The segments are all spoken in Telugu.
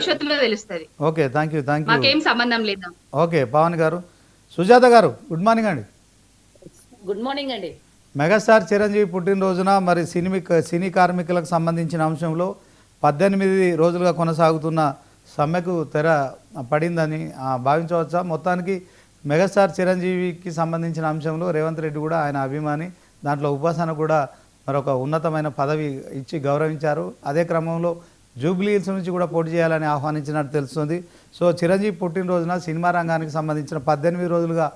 భవిష్యత్తులో తెలుస్తుంది. Okay thank you thank you మాకేం సంబంధం లేదు. Okay Pavan garu. Sujatha garu good morning అండి. గుడ్ మార్నింగ్ అండి. మెగాస్టార్ చిరంజీవి పుట్టినరోజున మరి సినీ సినీ కార్మికులకు సంబంధించిన అంశంలో పద్దెనిమిది రోజులుగా కొనసాగుతున్న సమ్మెకు తెర పడిందని ఆ, భావించవచ్చా? మొత్తానికి మెగాస్టార్ చిరంజీవికి సంబంధించిన అంశంలో రేవంత్ రెడ్డి కూడా ఆయన అభిమాని దాంట్లో ఉపాసన కూడా మరొక ఉన్నతమైన పదవి ఇచ్చి గౌరవించారు. అదే క్రమంలో జూబ్లీ హిల్స్ నుంచి కూడా పోటీ చేయాలని ఆహ్వానించినట్టు తెలుస్తుంది. సో చిరంజీవి పుట్టినరోజున సినిమా రంగానికి సంబంధించిన పద్దెనిమిది రోజులుగా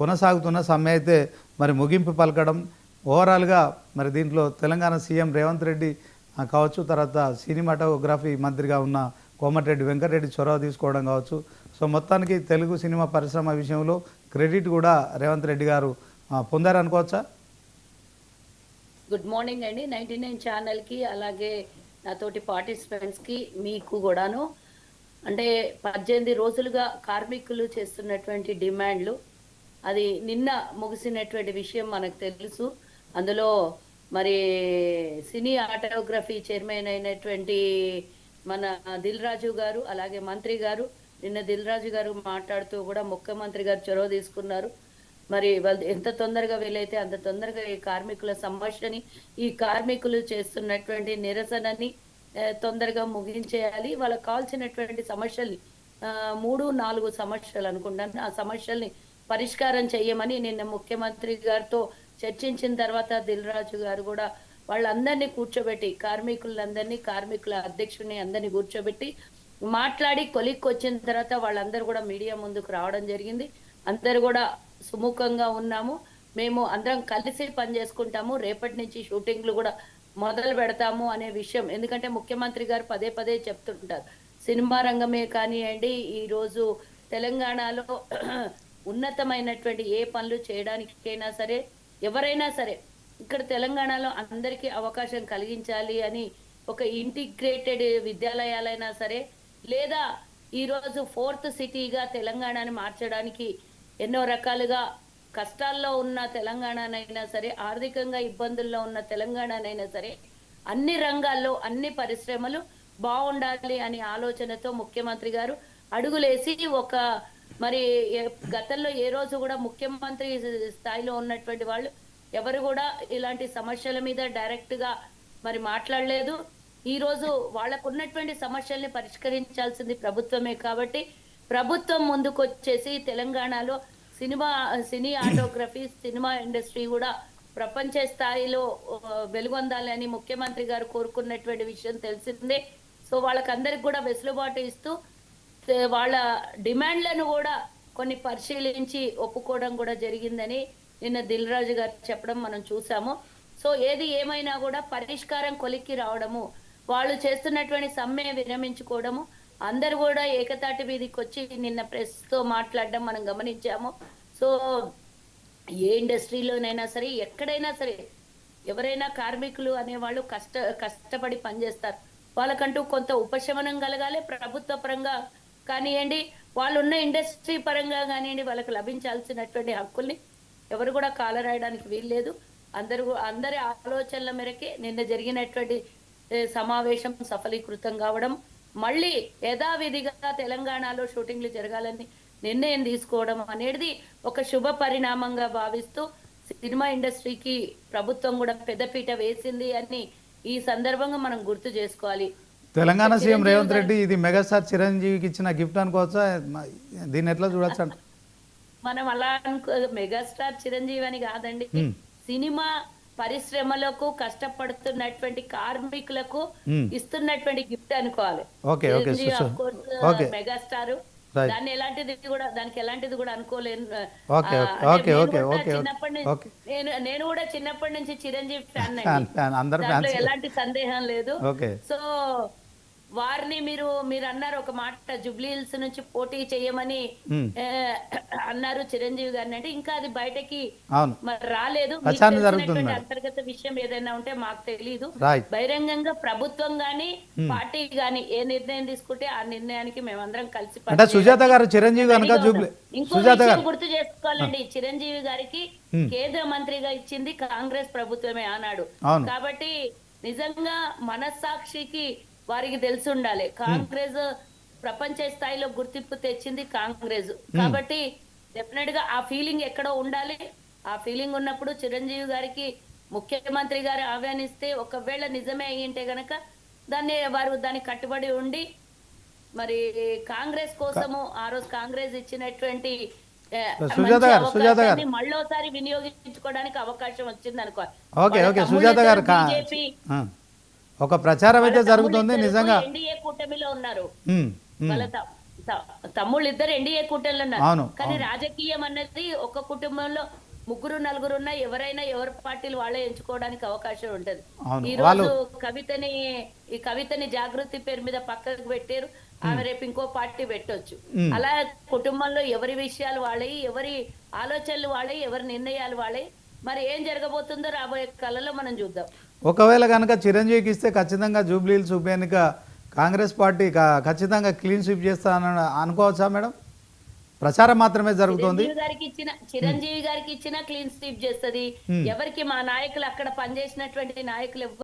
కొనసాగుతున్న సమ్మె అయితే మరి ముగింపు పలకడం ఓవరాల్గా మరి దీంట్లో తెలంగాణ సీఎం రేవంత్ రెడ్డి కావచ్చు తర్వాత సినిమాటోగ్రఫీ మంత్రిగా ఉన్న కోమటిరెడ్డి వెంకటరెడ్డి చొరవ తీసుకోవడం కావచ్చు. సో మొత్తానికి తెలుగు సినిమా పరిశ్రమ విషయంలో క్రెడిట్ కూడా రేవంత్ రెడ్డి గారు పొందారనుకోవచ్చా? గుడ్ మార్నింగ్ అండి. నైన్టీ నైన్ ఛానల్కి అలాగే నాతోటి పార్టిసిపెంట్స్కి మీకు కూడాను. అంటే పద్దెనిమిది రోజులుగా కార్మికులు చేస్తున్నటువంటి డిమాండ్లు అది నిన్న ముగిసినటువంటి విషయం మనకు తెలుసు. అందులో మరి సినీ ఆటోగ్రఫీ చైర్మన్ అయినటువంటి మన దిల్ రాజు గారు అలాగే మంత్రి గారు నిన్న దిల్ రాజు గారు మాట్లాడుతూ కూడా ముఖ్యమంత్రి గారు చొరవ తీసుకున్నారు. మరి వాళ్ళు ఎంత తొందరగా వీలైతే అంత తొందరగా ఈ కార్మికుల సమస్యని ఈ కార్మికులు చేస్తున్నటువంటి నిరసనని తొందరగా ముగించేయాలి. వాళ్ళకు కావాల్సినటువంటి సమస్యల్ని మూడు నాలుగు సమస్యలు అనుకుంటాను. ఆ సమస్యల్ని పరిష్కారం చేయమని నిన్న ముఖ్యమంత్రి గారితో చర్చించిన తర్వాత దిల్ రాజు గారు కూడా వాళ్ళందరినీ కూర్చోబెట్టి కార్మికులందరినీ కార్మికుల అధ్యక్షుడిని అందరినీ కూర్చోబెట్టి మాట్లాడి కొలిక్కి వచ్చిన తర్వాత వాళ్ళందరూ కూడా మీడియా ముందుకు రావడం జరిగింది. అందరు కూడా సుముఖంగా ఉన్నాము. మేము అందరం కలిసి పని చేసుకుంటాము. రేపటి నుంచి షూటింగ్లు కూడా మొదలు పెడతాము అనే విషయం. ఎందుకంటే ముఖ్యమంత్రి గారు పదే పదే చెప్తుంటారు. సినిమా రంగమే కానివ్వండి ఈరోజు తెలంగాణలో ఉన్నతమైనటువంటి ఏ పనులు చేయడానికైనా సరే ఎవరైనా సరే ఇక్కడ తెలంగాణలో అందరికీ అవకాశం కలిగించాలి అని ఒక ఇంటిగ్రేటెడ్ విద్యాలయాలైనా సరే లేదా ఈరోజు ఫోర్త్ సిటీగా తెలంగాణని మార్చడానికి ఎన్నో రకాలుగా కష్టాల్లో ఉన్న తెలంగాణనైనా సరే ఆర్థికంగా ఇబ్బందుల్లో ఉన్న తెలంగాణనైనా సరే అన్ని రంగాల్లో అన్ని పరిశ్రమలు బాగుండాలి అనే ఆలోచనతో ముఖ్యమంత్రి గారు అడుగులేసి ఒక మరి గతంలో ఏ రోజు కూడా ముఖ్యమంత్రి స్థాయిలో ఉన్నటువంటి వాళ్ళు ఎవరు కూడా ఇలాంటి సమస్యల మీద డైరెక్ట్గా మరి మాట్లాడలేదు. ఈ రోజు వాళ్ళకు ఉన్నటువంటి సమస్యల్ని పరిష్కరించాల్సింది ప్రభుత్వమే కాబట్టి ప్రభుత్వం ముందుకొచ్చేసి తెలంగాణలో cinema cinematography cinema industry కూడా ప్రపంచ స్థాయిలో వెలుగొందాలని ముఖ్యమంత్రి గారు కోరుకున్నటువంటి విషయం తెలిసిందే. సో వాళ్ళకందరికి కూడా వెసులుబాటు ఇస్తూ వాళ్ళ డిమాండ్లను కూడా కొన్ని పరిశీలించి ఒప్పుకోవడం కూడా జరిగిందని నిన్న దిల్ రాజు గారు చెప్పడం మనం చూసాము. సో ఏది ఏమైనా కూడా పరిష్కారం కొలిక్కి రావడము వాళ్ళు చేస్తున్నటువంటి సమ్మె విరమించుకోవడము అందరు కూడా ఏకతాటి మీదకి వచ్చి నిన్న ప్రెస్తో మాట్లాడడం మనం గమనించాము. సో ఏ ఇండస్ట్రీలోనైనా సరే ఎక్కడైనా సరే ఎవరైనా కార్మికులు అనేవాళ్ళు కష్ట కష్టపడి పనిచేస్తారు. వాళ్ళకంటూ కొంత ఉపశమనం కలగాలి ప్రభుత్వ పరంగా కానివ్వండి వాళ్ళు ఉన్న ఇండస్ట్రీ పరంగా కానివ్వండి వాళ్ళకి లభించాల్సినటువంటి హక్కుల్ని ఎవరు కూడా కాలరాయడానికి వీల్లేదు. అందరూ అందరి ఆలోచనల మేరకే నిన్న జరిగినటువంటి సమావేశం సఫలీకృతం కావడం మళ్ళీ యథావిధిగా తెలంగాణలో షూటింగ్లు జరగాలని నిర్ణయం తీసుకోవడం అనేది ఒక శుభ పరిణామంగా భావిస్తూ సినిమా ఇండస్ట్రీకి ప్రభుత్వం కూడా పెద్దపీట వేసింది అని ఈ సందర్భంగా మనం గుర్తు చేసుకోవాలి. తెలంగాణ సీఎం రేవంత్ రెడ్డి ఇది మెగాస్టార్ చిరంజీవికి ఇచ్చిన గిఫ్ట్ అనుకోవచ్చా? దీన్ని ఎట్లా చూడొచ్చు మనం అలా అనుకో మెగాస్టార్ చిరంజీవి అని కాదండి. సినిమా పరిశ్రమలకు కష్టపడుతున్నటువంటి కార్మికులకు Hmm. ఇస్తున్నటువంటి గిఫ్ట్ అనుకోవాలి. Megastar Right. దాన్ని ఎలాంటిది కూడా దానికి ఎలాంటిది కూడా అనుకోలేను అంటే ఓకే, నేను చిన్నప్పటి నుంచి. నేను నేను కూడా చిన్నప్పటి నుంచి చిరంజీవి ఫ్యాన్. ఎలాంటి సందేహం లేదు. సో వారిని మీరు మీరు అన్నారు ఒక మాట జుబ్లీ హిల్స్ నుంచి పోటీ చేయమని అన్నారు చిరంజీవి గారిని అంటే ఇంకా అది బయటకి రాలేదు. అంతర్గత విషయం ఏదైనా ఉంటే మాకు తెలియదు బహిరంగంగా ప్రభుత్వం గాని పార్టీ గాని ఏ నిర్ణయం తీసుకుంటే ఆ నిర్ణయానికి మేమందరం కలిసి అంటే. సుజాత గారు చిరంజీవి. ఇంకో విషయం గుర్తు చేసుకోవాలండి. చిరంజీవి గారికి కేంద్ర మంత్రిగా ఇచ్చింది కాంగ్రెస్ ప్రభుత్వమే ఆనాడు. అవును. కాబట్టి నిజంగా మనస్సాక్షికి వారికి తెలిసి ఉండాలి కాంగ్రెస్ ప్రపంచ స్థాయిలో గుర్తింపు తెచ్చింది కాంగ్రెస్ కాబట్టి డెఫినెట్గా ఆ ఫీలింగ్ ఎక్కడో ఉండాలి ఆ ఫీలింగ్ ఉన్నప్పుడు చిరంజీవి గారికి ముఖ్యమంత్రి గారు ఆహ్వానిస్తే ఒకవేళ నిజమే అయ్యింటే గనక దాన్ని వారు దానికి కట్టుబడి ఉండి మరి కాంగ్రెస్ కోసము ఆ రోజు కాంగ్రెస్ ఇచ్చినటువంటి ఏ, సుజాత మంచి గారు, సుజాత గారు. అవకాశాన్ని మళ్ళోసారి వినియోగించుకోవడానికి అవకాశం వచ్చింది అనుకో ఓకే ఓకే సుజాత గారు కా- ఆ. ఒక ప్రచారం అయితే జరుగుతుంది నిజంగా. ఎన్డీఏ కూటమిలో ఉన్నారు. వాళ్ళ తమ్ముళ్ళు ఇద్దరు ఎన్డీఏ కూటమిలో ఉన్నారు. కానీ. రాజకీయం అన్నది ఒక కుటుంబంలో ముగ్గురు నలుగురు ఉన్నా ఎవరైనా ఎవరి పార్టీలు వాళ్ళే ఎంచుకోవడానికి అవకాశం ఉంటది. ఈ వాళ్ళు- రోజు కవితని ఈ కవితని జాగృతి పేరు మీద పక్కకు పెట్టారు. ఆమె రేపు ఇంకో పార్టీ పెట్టొచ్చు. అలా కుటుంబంలో ఎవరి విషయాలు వాళ్ళవి ఎవరి ఆలోచనలు వాళ్ళవి ఎవరి నిర్ణయాలు వాళ్ళవి మరి ఏం జరగబోతుందో రాబోయే కాలంలో మనం చూద్దాం. ఒకవేళ కనుక చిరంజీవికి ఇస్తే ఖచ్చితంగా జూబ్లీహిల్స్ ఉప ఎన్నిక కాంగ్రెస్ పార్టీ ఖచ్చితంగా క్లీన్ స్వీప్ చేస్తానని అనుకోవచ్చా మేడం? ప్రచారం మాత్రమే జరుగుతోంది. చిరంజీవి గారికి ఇచ్చిన చిరంజీవి గారికి ఇచ్చిన క్లీన్ స్వీప్ చేస్తది. ఎవరికి మా నాయకులు అక్కడ పనిచేసినటువంటి నాయకులు